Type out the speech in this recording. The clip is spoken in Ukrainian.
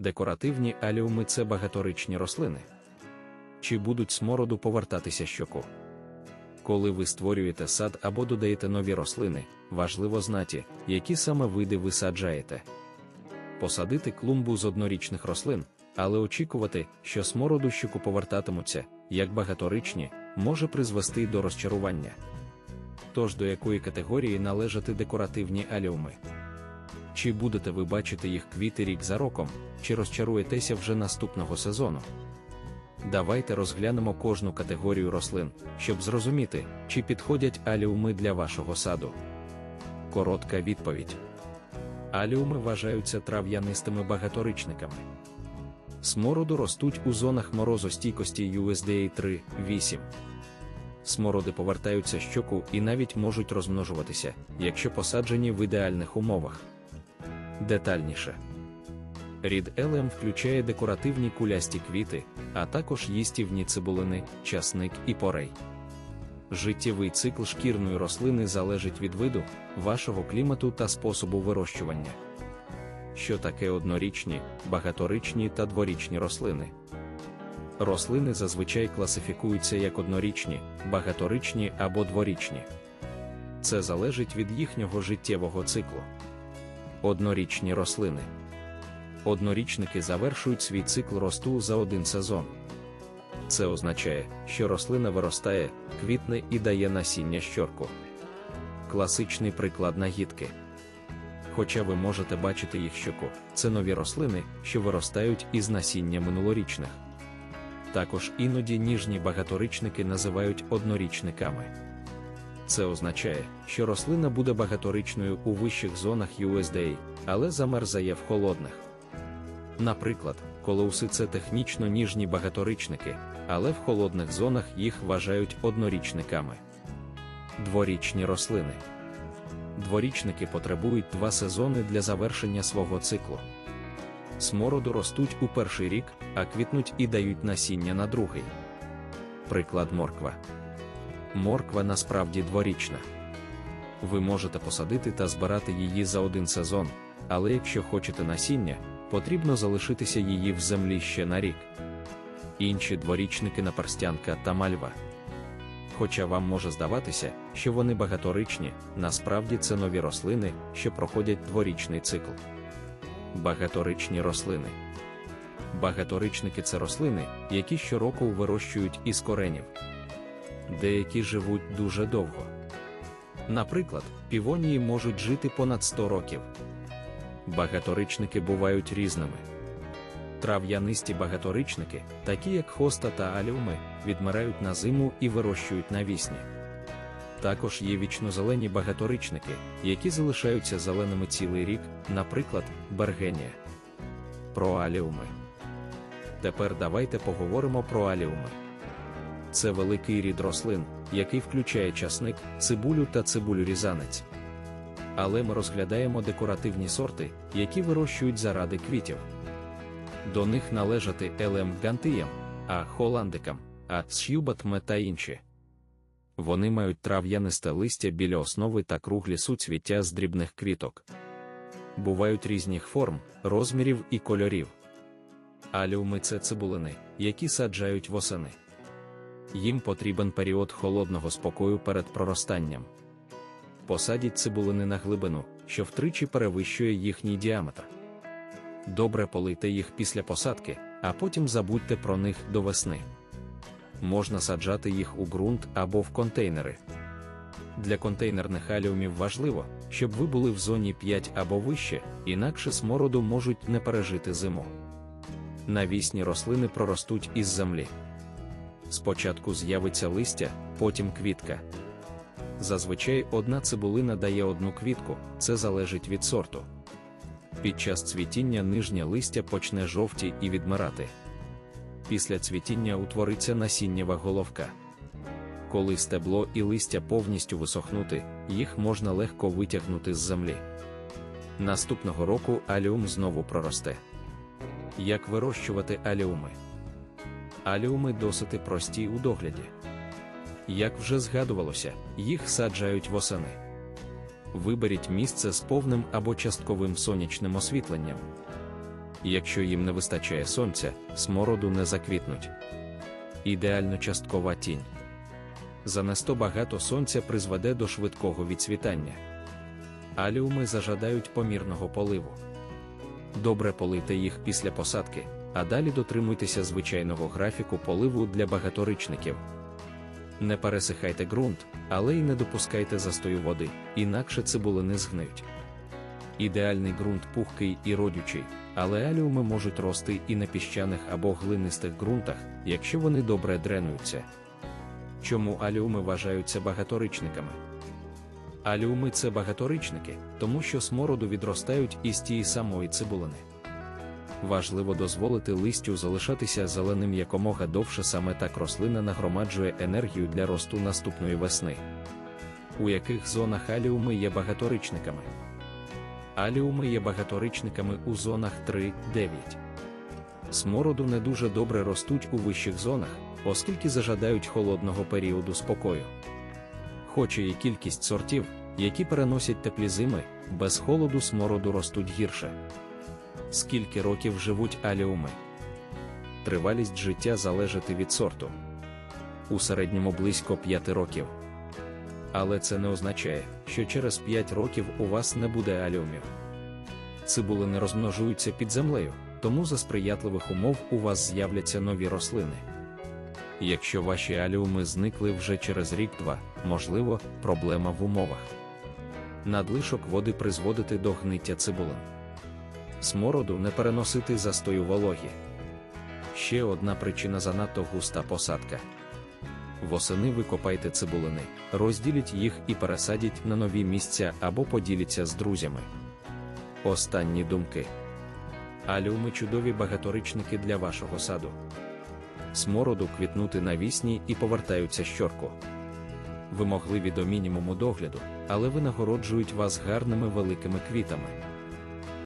Декоративні аліуми це багаторичні рослини. Чи будуть смороду повертатися щоку? Коли ви створюєте сад або додаєте нові рослини, важливо знати, які саме види ви саджаєте. Посадити клумбу з однорічних рослин, але очікувати, що смороду щоку повертатимуться, як багаторичні, може призвести до розчарування. Тож до якої категорії належати декоративні аліуми? Чи будете ви бачити їх квіти рік за роком, чи розчаруєтеся вже наступного сезону? Давайте розглянемо кожну категорію рослин, щоб зрозуміти, чи підходять аліуми для вашого саду. Коротка відповідь: Аліуми вважаються трав'янистими багаторичниками. Смороду ростуть у зонах морозостійкості USDA 3-8. Смороди повертаються щоку і навіть можуть розмножуватися, якщо посаджені в ідеальних умовах. Детальніше. Рід елем включає декоративні кулясті квіти, а також їстівні цибулини, часник і порей. Життєвий цикл шкірної рослини залежить від виду, вашого клімату та способу вирощування. Що таке однорічні, багаторічні та дворічні рослини? Рослини зазвичай класифікуються як однорічні, багаторічні або дворічні. Це залежить від їхнього життєвого циклу. Однорічні рослини. Однорічники завершують свій цикл росту за один сезон. Це означає, що рослина виростає, квітне і дає насіння щорку. Класичний приклад нагідки. Хоча ви можете бачити їх щоку, це нові рослини, що виростають із насіння минулорічних. Також іноді ніжні багаторічники називають однорічниками. Це означає, що рослина буде багаторичною у вищих зонах USDA, але замерзає в холодних. Наприклад, колоуси це технічно ніжні багаторичники, але в холодних зонах їх вважають однорічниками. Дворічні рослини. Дворічники потребують два сезони для завершення свого циклу. Смороду ростуть у перший рік, а квітнуть і дають насіння на другий. Приклад морква. Морква насправді дворічна. Ви можете посадити та збирати її за один сезон, але якщо хочете насіння, потрібно залишитися її в землі ще на рік. Інші дворічники наперстянка та мальва. Хоча вам може здаватися, що вони багаторичні, насправді це нові рослини, що проходять дворічний цикл. Багаторичні рослини. Багаторичники це рослини, які щороку вирощують із коренів. Деякі живуть дуже довго. Наприклад, півонії можуть жити понад 100 років. Багаторичники бувають різними. Трав'янисті багаторичники, такі як хоста та аліуми, відмирають на зиму і вирощують навісні. Також є вічнозелені багаторичники, які залишаються зеленими цілий рік, наприклад, бергенія. Про аліуми. Тепер давайте поговоримо про аліуми. Це великий рід рослин, який включає часник, цибулю та цибулю різанець. Але ми розглядаємо декоративні сорти, які вирощують заради квітів. До них належати елем гантиям, а холандикам, а сюбатме та інші. Вони мають трав'янисте листя біля основи та круглі суцвіття з дрібних квіток. Бувають різних форм, розмірів і кольорів. Аліуми це цибулини, які саджають восени. Їм потрібен період холодного спокою перед проростанням. Посадіть цибулини на глибину, що втричі перевищує їхній діаметр. Добре полийте їх після посадки, а потім забудьте про них до весни. Можна саджати їх у ґрунт або в контейнери. Для контейнерних аліумів важливо, щоб ви були в зоні 5 або вище, інакше смороду можуть не пережити зиму. Навісні рослини проростуть із землі. Спочатку з'явиться листя, потім квітка. Зазвичай одна цибулина дає одну квітку, це залежить від сорту. Під час цвітіння нижнє листя почне жовті і відмирати. Після цвітіння утвориться насіннєва головка. Коли стебло і листя повністю висохнути, їх можна легко витягнути з землі. Наступного року аліум знову проросте. Як вирощувати аліуми? Аліуми досить прості у догляді. Як вже згадувалося, їх саджають восени. Виберіть місце з повним або частковим сонячним освітленням. якщо їм не вистачає сонця, смороду не заквітнуть. Ідеально часткова тінь. Занесто багато сонця призведе до швидкого відцвітання. Аліуми зажадають помірного поливу. Добре полийте їх після посадки, а далі дотримуйтеся звичайного графіку поливу для багаторичників. Не пересихайте ґрунт, але й не допускайте застою води, інакше цибулини згниють. Ідеальний ґрунт пухкий і родючий, але аліуми можуть рости і на піщаних або глинистих ґрунтах, якщо вони добре дренуються. Чому аліуми вважаються багаторичниками? Аліуми це багаторичники, тому що смороду відростають із тієї самої цибулини. Важливо дозволити листю залишатися зеленим якомога довше саме так рослина нагромаджує енергію для росту наступної весни. У яких зонах аліуми є багаторичниками? Аліуми є багаторичниками у зонах 3-9. Смороду не дуже добре ростуть у вищих зонах, оскільки зажадають холодного періоду спокою. Хоч і кількість сортів, які переносять теплі зими, без холоду смороду ростуть гірше. Скільки років живуть аліуми? Тривалість життя залежить від сорту. У середньому близько 5 років. Але це не означає, що через 5 років у вас не буде аліумів. Цибули не розмножуються під землею, тому за сприятливих умов у вас з'являться нові рослини. Якщо ваші аліуми зникли вже через рік-два, можливо, проблема в умовах. Надлишок води призводити до гниття цибулин. Смороду не переносити застою вологі. Ще одна причина занадто густа посадка. Восени викопайте цибулини, розділіть їх і пересадіть на нові місця або поділіться з друзями. Останні думки. Аліуми чудові багаторичники для вашого саду. Смороду квітнути навісні і повертаються щорку. Вимогливі до мінімуму догляду, але винагороджують вас гарними великими квітами.